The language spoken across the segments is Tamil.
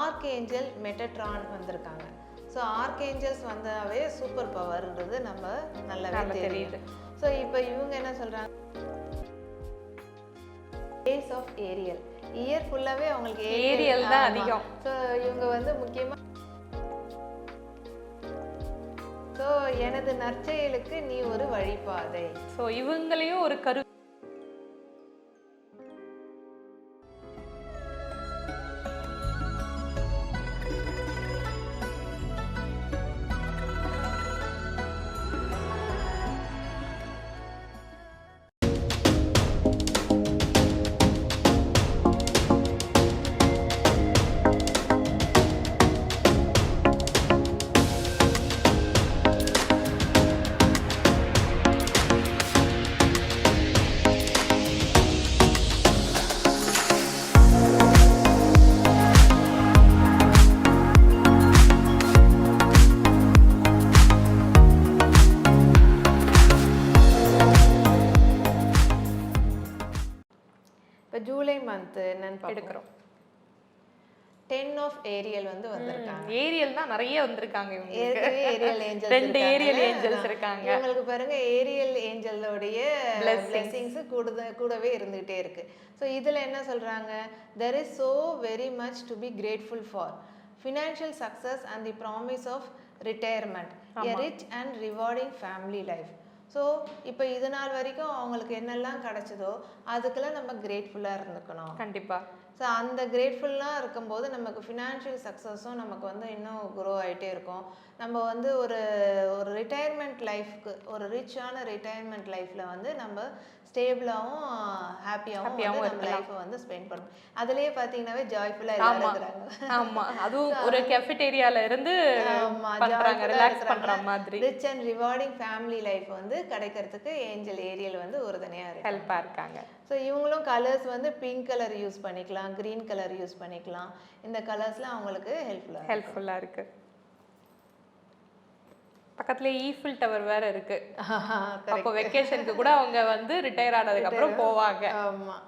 ஆர்க் ஏஞ்சல் மெட்டட்ரான் வந்திருக்காங்க. ஸோ ஆர்க் ஏஞ்சல்ஸ் வந்தாவே சூப்பர் பவர்ன்றது நம்ம நல்லாவே நல்லா தெரியுது. ஸோ இப்போ இவங்க என்ன சொல்கிறாங்க டேஸ் ஆஃப் ஏரியல் இயர் ஃபுல்லாகவே அவங்களுக்கு Ariel தான் அதிகம். ஸோ இவங்க வந்து முக்கியமாக ஸோ எனது நற்செயலுக்கு நீ ஒரு வழிபாதை. ஸோ இவங்களையும் ஒரு கரு ஜூலை மந்த் என்னன்னு எடுக்கிறோம். டென் ஆஃப் ஏரியல் வந்து வந்திருக்காங்க. ஏரியல் தான் நிறைய வந்திருக்காங்க ஏற்கனவே ஏரியல் ஏஞ்சல்ஸ் ரெண்டு ஏரியல் ஏஞ்சல்ஸ் இருக்காங்க. இவங்களுக்கு பாருங்க ஏரியல் ஏஞ்சலோடைய. பிளெஸிங்ஸ் கூட கூடவே இருந்துகிட்டே இருக்கு. ஸோ இதில் என்ன சொல்றாங்க? There is so very much to be grateful for financial success and the promise of retirement a rich and rewarding family life so இப்போ இது நாள் வரைக்கும் அவங்களுக்கு என்னெல்லாம் கிடைச்சதோ அதுக்கெல்லாம் நம்ம கிரேட்ஃபுல்லாக இருந்துக்கணும். கண்டிப்பாக ஸோ அந்த கிரேட்ஃபுல்லாக இருக்கும்போது நமக்கு ஃபினான்ஷியல் சக்ஸஸும் நமக்கு வந்து இன்னும் க்ரோ ஆகிட்டே இருக்கும். நம்ம வந்து ஒரு ஒரு ரிட்டையர்மெண்ட் லைஃப்க்கு ஒரு ரிச்சான ரிட்டையர்மெண்ட் லைஃப்பில் வந்து நம்ம ஸ்டேபிளாகவும் ஹாப்பியாகவும் நம்ம. லைஃப்பை வந்து ஸ்பெண்ட் பண்ணணும். அதுலேயே பார்த்தீங்கன்னாவே ஜாய்ஃபுல்லாக எல்லாரும் ஆமா. இருக்கிறாங்க ஆமா. அதுவும் ஒரு கெஃபிடேரியால இருந்து பண்றாங்க. ரிலாக்ஸ் மாதிரி. Rich and rewarding family life வந்து கிடைக்கிறதுக்கு ஏஞ்சல் ஏரியல் வந்து உறுதுணையாக இருக்கு ஹெல்ப்பா இருக்காங்க. ஸோ இவங்களும் கலர்ஸ் வந்து பிங்க் கலர் யூஸ் பண்ணிக்கலாம் க்ரீன் கலர் யூஸ் பண்ணிக்கலாம். இந்த கலர்ஸ்லாம் அவங்களுக்கு ஹெல்ப்ஃபுல்லாக ஹெல்ப்ஃபுல்லா இருக்கு. பக்கத்துல ஈஃபில் டவர் வேற இருக்கு. அப்போ வெக்கேஷனுக்கு கூட அவங்க வந்து ரிட்டையர் ஆனதுக்கு அப்புறம் போவாங்க. ஆமாம்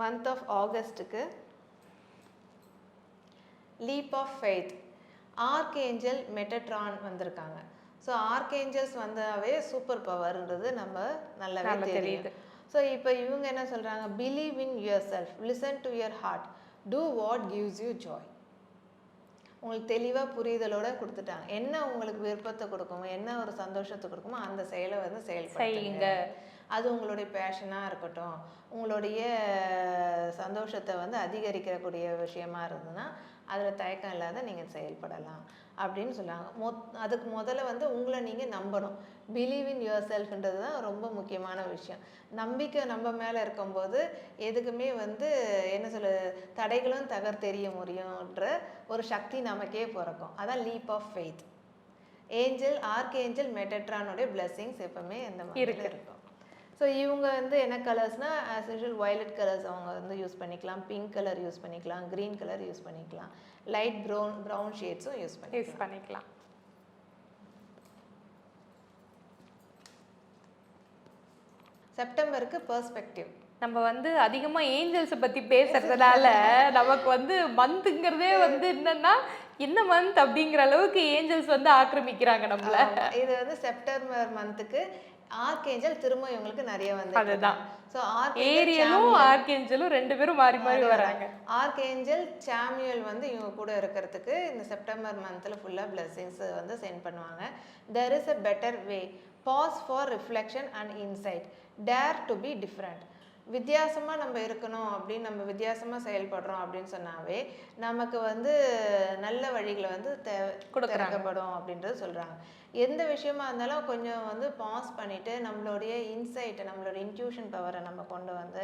month of ஆகஸ்ட்டுக்கு leap of faith arch angel Metatron வந்திருக்காங்க. ஸோ ஆர்க் ஏஞ்சல்ஸ் வந்தாவே சூப்பர் பவர்ன்றது நம்ம நல்லாவே நல்லா தெரியுது. ஸோ இப்போ இவங்க என்ன சொல்கிறாங்க believe in yourself listen to your heart do what gives you joy உங்களுக்கு தெளிவாக புரிதலோட கொடுத்துட்டாங்க. என்ன உங்களுக்கு விருப்பத்தை கொடுக்குமோ என்ன ஒரு சந்தோஷத்தை கொடுக்குமோ அந்த செயலை வந்து செய்யுங்க. செயல்படுத்துங்க அது உங்களுடைய பேஷனாக இருக்கட்டும். உங்களுடைய சந்தோஷத்தை வந்து அதிகரிக்கக்கூடிய விஷயமா இருந்ததுன்னா அதில் தயக்கம் இல்லாத நீங்கள் செயல்படலாம். அப்படின்னு சொன்னாங்க. மொத் அதுக்கு முதல்ல வந்து உங்களை நீங்கள் நம்பணும். பிலீவ் இன் யுவர் செல்ஃப்ன்றது தான் ரொம்ப முக்கியமான விஷயம். நம்பிக்கை நம்ம மேலே இருக்கும்போது எதுக்குமே வந்து என்ன சொல்ல தடைகளும் தகர் தெரிய முடியுன்ற ஒரு சக்தி நமக்கே பிறக்கும். அதான் leap of faith angel arch angel மெட்டட்ரானுடைய blessings எப்பவுமே அந்த மாதிரி இருக்கு. இருக்கும். ஸோ இவங்க வந்து என்ன கலர்ஸ்னால் ஆஸ் யூஷுவல் வயலட் கலர்ஸ் அவங்க வந்து யூஸ் பண்ணிக்கலாம். பிங்க் கலர் யூஸ் பண்ணிக்கலாம். க்ரீன் கலர் யூஸ் பண்ணிக்கலாம். லைட் ப்ரௌன் ப்ரௌன் ஷேட்ஸும் யூஸ் பண்ணிக்கலாம். யூஸ் பண்ணிக்கலாம். செப்டம்பருக்கு பெர்ஸ்பெக்டிவ் நம்ம வந்து அதிகமா ஏஞ்சல்ஸ் பத்தி பேசுறதுனால நமக்கு வந்து மந்த்ங்கிறதே வந்து என்னன்னா என்ன மந்த் அப்படிங்கிற அளவுக்கு ஏஞ்சல்ஸ் வந்து ஆக்கிரமிக்கிறாங்க நம்மள. இது வந்து செப்டம்பர் மந்த்துக்கு ஆர்க் ஏஞ்சல் திரும்ப இவங்களுக்கு நிறைய வந்து அதுதான். ஸோ ஏரியலும் ஆர்கேஞ்சலும் ரெண்டு பேரும் மாறி மாறி வராங்க. ஆர்க் ஏஞ்சல் சாமியல் வந்து இவங்க கூட இருக்கிறதுக்கு இந்த செப்டம்பர் மந்தில் ஃபுல்லாக பிளெஸிங்ஸ் வந்து சென்ட் பண்ணுவாங்க. There is a better way pause for reflection and insight dare to be different வித்தியாசமாக நம்ம இருக்கணும் அப்படின்னு நம்ம வித்தியாசமாக செயல்படுறோம் அப்படின்னு சொன்னாவே நமக்கு வந்து நல்ல வழிகளை வந்து தே. திறக்கப்படும் அப்படின்றது சொல்கிறாங்க எந்த விஷயமா இருந்தாலும் கொஞ்சம் வந்து பாஸ் பண்ணிவிட்டு நம்மளுடைய இன்சைட்டை நம்மளோட இன்ட்யூஷன் பவரை நம்ம கொண்டு வந்து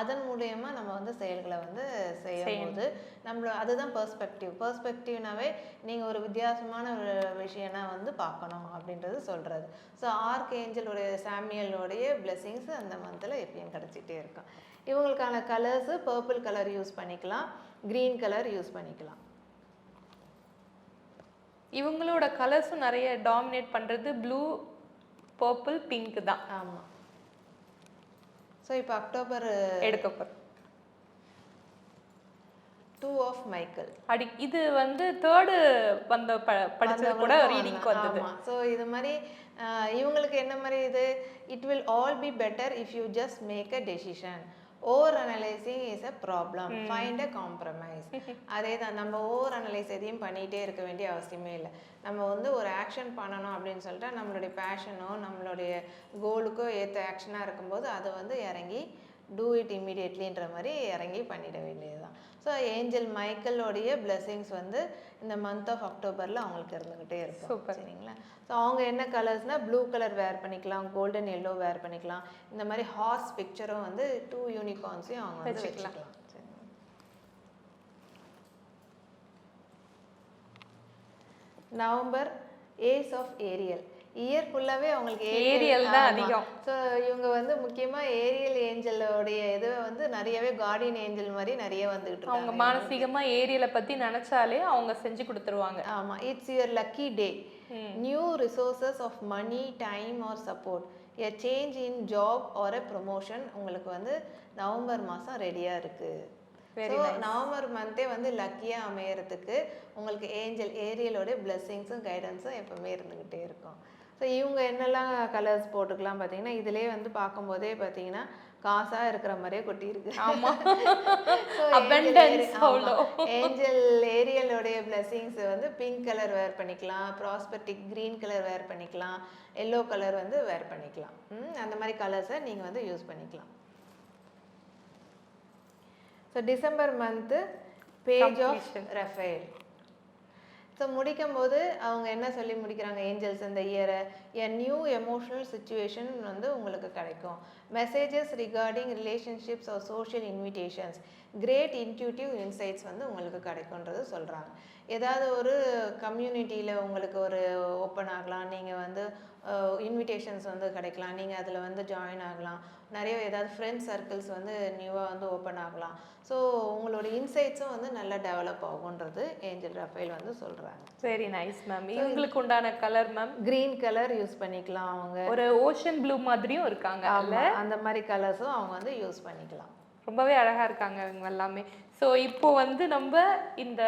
அதன் மூலியமா நம்ம வந்து செயல்களை வந்து செய்யும்போது நம்மள அதுதான் பெர்ஸ்பெக்டிவ் பெர்ஸ்பெக்டிவ்னாவே நீங்கள் ஒரு வித்தியாசமான ஒரு விஷயம்னா வந்து பார்க்கணும் அப்படின்றது சொல்கிறது ஸோ ஆர்க் ஏஞ்சலுடைய சாமியலுடைய பிளெஸிங்ஸ் அந்த மந்தில் எப்பயும் கிடச்சிட்டே இருக்கும். இவங்களுக்கான கலர்ஸு பர்பிள் கலர் யூஸ் பண்ணிக்கலாம். க்ரீன் கலர் யூஸ் பண்ணிக்கலாம். இவங்களோட கலர்ஸும் நிறைய டாமினேட் பண்றது ப்ளூ பர்பிள் பிங்க் தான். ஆமாம் ஸோ இப்போ அக்டோபர் எடுக்க டூ ஆஃப் மைக்கேல் அடி இது வந்து தேர்டு வந்த ப படிச்சது கூட ரீடிங்க்கு வந்தது. ஸோ இது மாதிரி இவங்களுக்கு என்ன மாதிரி இது? It will all be better if you just make a decision over analysing is a problem find a compromise அதே தான் நம்ம ஓவர் அனலைஸ் எதையும் பண்ணிகிட்டே இருக்க வேண்டிய அவசியமே இல்லை. நம்ம வந்து ஒரு ஆக்ஷன் பண்ணணும் அப்படின்னு சொல்லிட்டு நம்மளுடைய பேஷனோ நம்மளுடைய கோலுக்கோ ஏற்ற ஆக்ஷனாக இருக்கும்போது அதை வந்து இறங்கி டூ இட் இம்மிடியட்லின்ற மாதிரி இறங்கி பண்ணிட வேண்டியதுதான். ஸோ ஏஞ்சல் மைக்கேலோடைய blessings வந்து இந்த மந்த் ஆஃப் அக்டோபரில் அவங்களுக்கு இருந்துக்கிட்டே இருக்கும். Super. சரிங்களா? ஸோ அவங்க என்ன கலர்ஸ்னால் ப்ளூ கலர் வேர் பண்ணிக்கலாம் கோல்டன் எல்லோ வேர் பண்ணிக்கலாம். இந்த மாதிரி ஹார்ஸ் பிக்சரும் வந்து டூ யூனிகார்ன்ஸையும் அவங்க வந்து வச்சுக்கலாம். November ace of Ariel year ஃபுல்லாவே அவங்களுக்கு Ariel தான் அதிகம். ஸோ இவங்க வந்து முக்கியமா ஏரியல் ஏஞ்சலோடைய இது வந்து நிறையவே கார்டியன் ஏஞ்சல் மாதிரி நிறைய வந்துகிட்டு அவங்க இருக்காங்க மானசீகமா ஏரியலை பத்தி நினைச்சாலே அவங்க செஞ்சு கொடுத்துருவாங்க. ஆமா it's your lucky day new resources of money time or support a change in job or a promotion உங்களுக்கு வந்து நவம்பர் மாதம் ரெடியாக இருக்குது ஸோ நவம்பர் மந்தே வந்து லக்கியாக அமையறதுக்கு உங்களுக்கு ஏஞ்சல் ஏரியலோட பிளெஸ்ஸிங்ஸும் கைடன்ஸும் எப்பவுமே இருந்துக்கிட்டே இருக்கும். ஸோ இவங்க என்னெல்லாம் கலர்ஸ் போட்டுக்கலாம் பார்த்தீங்கன்னா இதிலே வந்து பார்க்கும்போதே பார்த்தீங்கன்னா காசாக இருக்கிற மாதிரியே அவ்வளோ. ஆமா. ஏஞ்சல் ஏரியலோடைய பிளெஸிங்ஸ் வந்து பிங்க் கலர் வேர் பண்ணிக்கலாம். ப்ராஸ்பெக்டிக் க்ரீன் கலர் வேர் பண்ணிக்கலாம். எல்லோ கலர் வந்து வேர் பண்ணிக்கலாம். ம், அந்த மாதிரி கலர்ஸை நீங்கள் வந்து யூஸ் பண்ணிக்கலாம். So December month page of. Raphael so முடிக்கும் போது அவங்க என்ன சொல்லி முடிக்கிறாங்க? ஏஞ்சல்ஸ் இந்த இயரை எ நியூ எமோஷனல் சுச்சுவேஷன் வந்து உங்களுக்கு கிடைக்கும். Messages regarding relationships or social invitations great intuitive insights வந்து உங்களுக்கு கிடைக்குன்றது சொல்கிறாங்க ஏதாவது ஒரு கம்யூனிட்டியில் உங்களுக்கு ஒரு ஓப்பன் ஆகலாம். நீங்கள் வந்து இன்விடேஷன்ஸ் வந்து கிடைக்கலாம். நீங்கள் அதில் வந்து ஜாயின் ஆகலாம். நிறைய ஏதாவது ஃப்ரெண்ட்ஸ் சர்க்கிள்ஸ் வந்து நியூவாக வந்து ஓப்பன் ஆகலாம். ஸோ உங்களோட இன்சைட்ஸும் வந்து நல்லா டெவலப் ஆகுன்றது ஏஞ்சல் ரஃபேல் வந்து சொல்கிறாங்க வெரி நைஸ் மேம் இவங்களுக்கு உண்டான colour ma'am green colour use பண்ணிக்கலாம் அவங்க. ஒரு ஓஷன் ப்ளூ மாதிரியும் இருக்காங்க ஆமா, அந்த மாதிரி கலர்ஸும் அவங்க வந்து யூஸ் பண்ணிக்கலாம். ரொம்பவே அழகா இருக்காங்க இவங்க எல்லாமே. ஸோ இப்போ வந்து நம்ம இந்த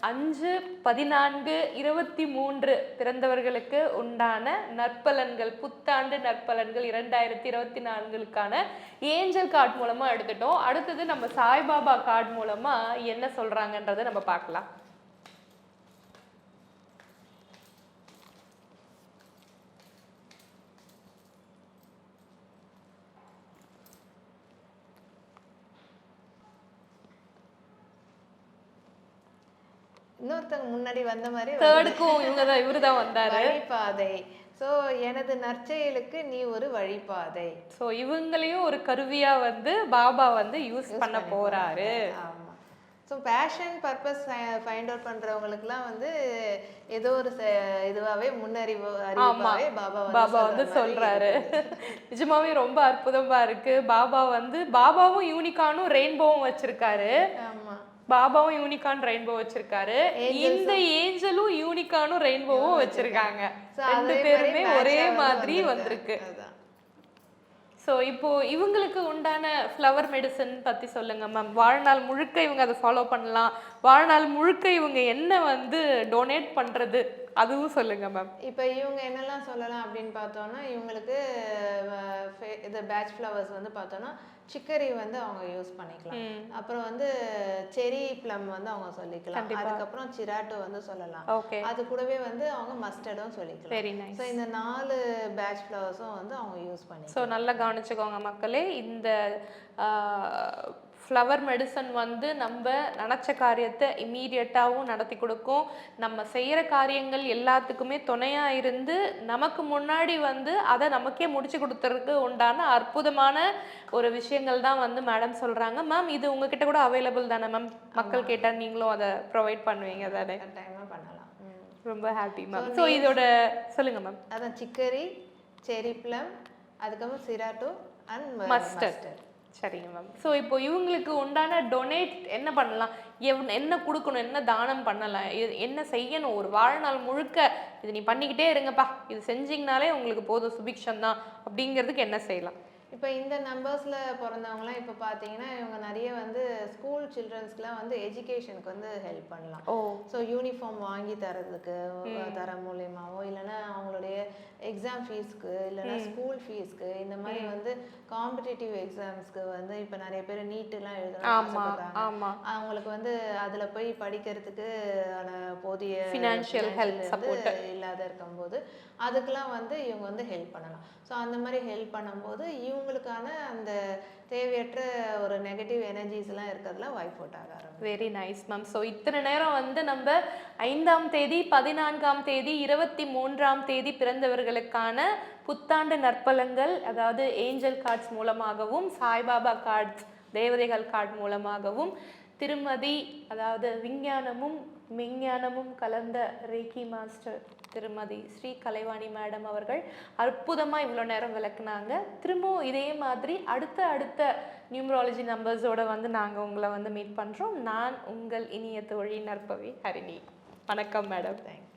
அஞ்சு பதினான்கு இருபத்தி மூன்று பிறந்தவர்களுக்கு உண்டான நற்பலன்கள் புத்தாண்டு நற்பலன்கள் இரண்டாயிரத்தி இருபத்தி நான்குக்கான ஏஞ்சல் கார்டு மூலமா எடுத்துட்டோம். அடுத்தது நம்ம சாய்பாபா கார்டு மூலமா என்ன சொல்றாங்கன்றதை நம்ம பார்க்கலாம். இன்னொருத்தவங்க முன்னாடி வந்த மாதிரி தேர்டுக்கும் இவங்க தான் இவரு தான் வந்தாரு. வழிபாதை. ஸோ எனது நற்செயலுக்கு நீ ஒரு வழிபாதை. ஸோ இவங்களையும் ஒரு கருவியா வந்து பாபா வந்து யூஸ் பண்ண போறாரு. So passion purpose find out பண்றவங்களுக்குலாம் வந்து ஏதோ ஒரு இதுவாவே முன்னறிவு அறிவிப்பாவே பாபா பாபா வந்து சொல்றாரு. நிஜமாவே ரொம்ப அற்புதமா இருக்கு. பாபா வந்து பாபாவும் யூனிகானும் ரெயின்போவும் வச்சிருக்காரு. ஆமா. பாபாவும் யூனிகான் ரெயின்போ வச்சிருக்காரு. இந்த ஏஞ்சலும் யூனிகானும் ரெயின்போவும் வச்சிருக்காங்க. ரெண்டு பேருமே ஒரே மாதிரி வந்திருக்கு. ஸோ இப்போ இவங்களுக்கு உண்டான ஃப்ளவர் மெடிசன் பத்தி சொல்லுங்க மேம் வாழ்நாள் முழுக்க இவங்க அதை ஃபாலோ பண்ணலாம். வாழ்நாள் முழுக்க இவங்க என்ன வந்து டொனேட் பண்றது? அதுவும் சொல்லுங்க மேம் இப்போ இவங்க என்னெல்லாம் சொல்லலாம் அப்படின்னு பார்த்தோம்னா இவங்களுக்கு இது பேட்ச் ஃப்ளவர்ஸ் வந்து பார்த்தோம்னா சிக்கரி வந்து அவங்க யூஸ் பண்ணிக்கலாம். அப்புறம் வந்து செரி ப்ளம் வந்து அவங்க சொல்லிக்கலாம். அதுக்கப்புறம் சிராட்டோ வந்து சொல்லலாம். அது கூடவே வந்து அவங்க மஸ்டர்டும் சொல்லிக்கலாம். ஸோ இந்த நாலு பேட்ச் ஃப்ளவர்ஸும் வந்து அவங்க யூஸ் பண்ணி ஸோ நல்லா கவனிச்சுக்கோங்க மக்களே இந்த ஃப்ளவர் மெடிசன் வந்து நம்ம நினச்ச காரியத்தை இம்மீடியட்டாகவும் நடத்தி கொடுக்கும். நம்ம செய்கிற காரியங்கள் எல்லாத்துக்குமே துணையாக இருந்து நமக்கு முன்னாடி வந்து அதை நமக்கே முடிச்சு கொடுத்துறதுக்கு உண்டான அற்புதமான ஒரு விஷயங்கள் தான் வந்து மேடம் சொல்கிறாங்க மேம் இது உங்ககிட்ட கூட அவைலபிள் தானே மேம் மக்கள் கேட்டால் நீங்களும் அதை ப்ரொவைட் பண்ணுவீங்க தானே? பண்ணலாம். ரொம்ப ஹாப்பி மேம் ஸோ இதோட சொல்லுங்கள் மேம் அதான் சிக்கரி செரி ப்ளம் அதுக்கப்புறம் சிராட்டோ அண்ட் மஸ்டர்ட் சரிங்க மேம் ஸோ இப்போ இவங்களுக்கு உண்டான டொனேட் என்ன பண்ணலாம்? எவ் என்ன கொடுக்கணும்? என்ன தானம் பண்ணலாம்? இது என்ன செய்யணும்? ஒரு வாழ்நாள் முழுக்க இது நீ பண்ணிக்கிட்டே இருங்கப்பா. இது செஞ்சீங்கனாலே உங்களுக்கு போதும். சுபிக்ஷம் தான் அப்படிங்கிறதுக்கு என்ன செய்யலாம்? இப்போ இந்த நம்பர்ஸில் பிறந்தவங்களாம் இப்போ பார்த்தீங்கன்னா இவங்க நிறைய வந்து சில்ட்ரன்ஸ்க்குலாம் வந்து எஜுகேஷனுக்கு வந்து ஹெல்ப் பண்ணலாம். ஓ. ஸோ யூனிஃபார்ம் வாங்கி தரதுக்கு தர மூலியமாவோ இல்லைன்னா அவங்களுடைய எக்ஸாம் ஃபீஸ்க்கு இல்லைன்னா ஸ்கூல் ஃபீஸ்க்கு இந்த மாதிரி வந்து காம்படிட்டிவ் எக்ஸாம்ஸ்க்கு வந்து இப்போ நிறைய பேர் நீட்டுலாம் எழுதணும் அவங்களுக்கு வந்து அதுல போய் படிக்கிறதுக்கு போதிய financial support. வந்து இல்லாத இருக்கும்போது அதுக்கெல்லாம் வந்து இவங்க வந்து ஹெல்ப் பண்ணலாம். ஸோ அந்த மாதிரி ஹெல்ப் பண்ணும்போது இவங்களுக்கான அந்த தேவையற்ற ஒரு நெகட்டிவ் எனர்ஜிஸ் எல்லாம் இருக்கிறதுல வைப் அவுட் ஆக ஆரம்பிக்கும். வெரி நைஸ் மேம் ஸோ இத்தனை நேரம் வந்து நம்ம ஐந்தாம் தேதி பதினான்காம் தேதி இருபத்தி மூன்றாம் தேதி பிறந்தவர்களுக்கான புத்தாண்டு நற்பலங்கள் அதாவது ஏஞ்சல் கார்ட்ஸ் மூலமாகவும் சாய்பாபா கார்ட்ஸ் தேவதைகள் கார்டு மூலமாகவும் திருமதி அதாவது விஞ்ஞானமும் மெஞ்ஞானமும் கலந்த ரேக்கி மாஸ்டர் திருமதி ஸ்ரீ கலைவாணி மேடம் அவர்கள் அற்புதமாக இவ்வளோ நேரம் விளக்குனாங்க. திரும்பவும் இதே மாதிரி அடுத்த அடுத்த நியூமராலஜி நம்பர்ஸோட வந்து நாங்கள் உங்களை வந்து மீட் பண்ணுறோம் நான் உங்கள் இனிய தோழி நற்பவி ஹரிணி. வணக்கம் மேடம். தேங்க்யூ